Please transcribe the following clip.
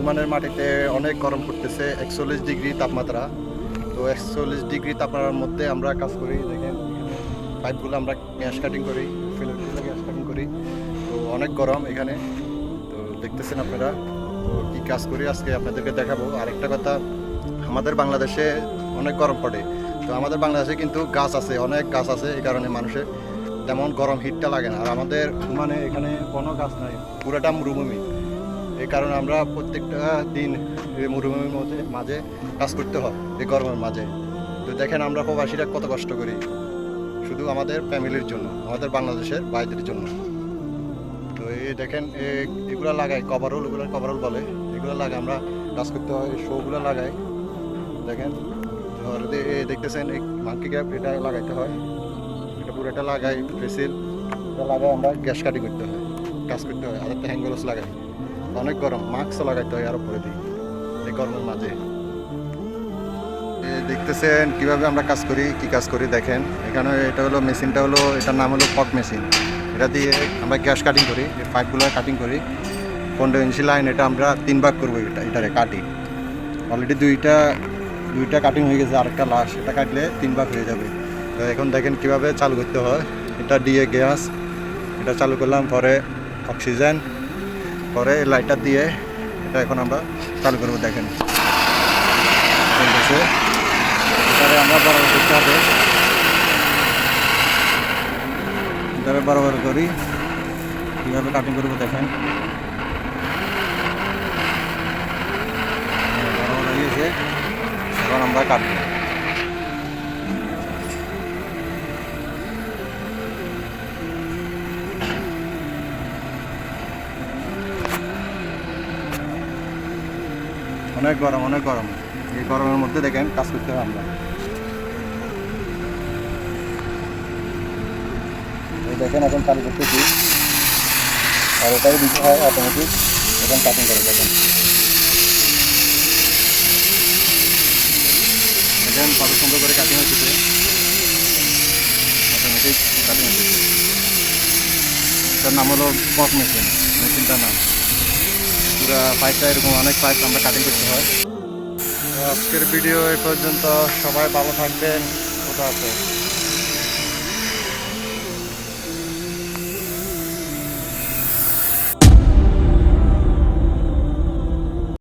ওমানের মাটিতে অনেক গরম পড়তেছে, একচল্লিশ ডিগ্রি তাপমাত্রা। তো একচল্লিশ ডিগ্রি তাপমাত্রার মধ্যে আমরা কাজ করি, দেখেন, পাইপগুলো আমরা গ্যাস কাটিং করি গ্যাস কাটিং করি। তো অনেক গরম এখানে। তো দেখতেছেন আপনারা, তো কী কাজ করি আজকে আপনাদেরকে দেখাবো। আরেকটা কথা, আমাদের বাংলাদেশে অনেক গরম পড়ে। তো আমাদের বাংলাদেশে কিন্তু গাছ আছে, অনেক গাছ আছে এই কারণে মানুষের তেমন গরম হিটটা লাগে না। আর আমাদের মানে এখানে কোনো গাছ নাই, পুরোটা মরুভূমি। এই কারণে আমরা প্রত্যেকটা দিন এই মরুভূমির মধ্যে, মাঝে কাজ করতে হয়, এই গরমের মাঝে। তো দেখেন আমরা প্রবাসীরা কত কষ্ট করি। শুধু আমাদের ফ্যামিলির জন্য, আমাদের বাংলাদেশের বাইদের জন্য। তো এই দেখেন এগুলো লাগাই কভারহোল এগুলো কভারহোল বলে। এগুলো লাগাই আমরা কাজ করতে হয় শোগুলো লাগাই। দেখেন দেখতেছেন, এই মাঙ্কি গ্যাপ এটা লাগাইতে হয়। এটা পুরোটা লাগাই ফেসিল এটা লাগাই আমরা গ্যাস কাটি করতে হয়, কাজ করতে হয়, আর একটা হ্যাঙ্গলস লাগাই। অনেক গরম, মাস্ক লাগাইতে হয় আরও পরে দিই। এই গরমের মাঝে। দেখতেছেন কীভাবে আমরা কাজ করি, কি কাজ করি দেখেন। এখানে এটা হলো মেশিনটা হলো, এটার নাম হলো পট মেশিন। এটা দিয়ে আমরা গ্যাস কাটিং করি পাইপগুলো কাটিং করি। পনেরো ইঞ্চি লাইন এটা আমরা তিন ভাগ করব এটা এটারে কাটি। অলরেডি দুইটা দুইটা কাটিং হয়ে গেছে, আরেকটা লাস্ট এটা কাটলে তিন ভাগ হয়ে যাবে। তো এখন দেখেন কীভাবে চালু করতে হয়। এটা দিয়ে গ্যাস। এটা চালু করলাম পরে অক্সিজেন। পরে এই লাইটটা দিয়ে এটা এখন আমরা চালু করব দেখেন। আমরা বড় করতে হবে। বড় বড় করি। কীভাবে কাটিং করব দেখেন। হ্যাঁ, বড় হয়ে এখন আমরা কাটবো অনেক গরম অনেক গরম। এই গরমের মধ্যে দেখেন কাজ করতে হবে আমরা। দেখেন এখন চালু করতেছি আর এটাই দিতে হয় অটোমেটিক এখন কাটিং করে দেখেন। দেখেন কত সুন্দর করে কাটিং হচ্ছে অটোমেটিক কাটিং হচ্ছে। এটার নাম হলো পক মেশিন মেশিনটার নাম। পুরা পাইপটা এরকম অনেক পাইপ আমরা কাটিং করতে হয়। আজকের ভিডিও এ পর্যন্ত সবাই ভালো থাকবেন কোথা আছে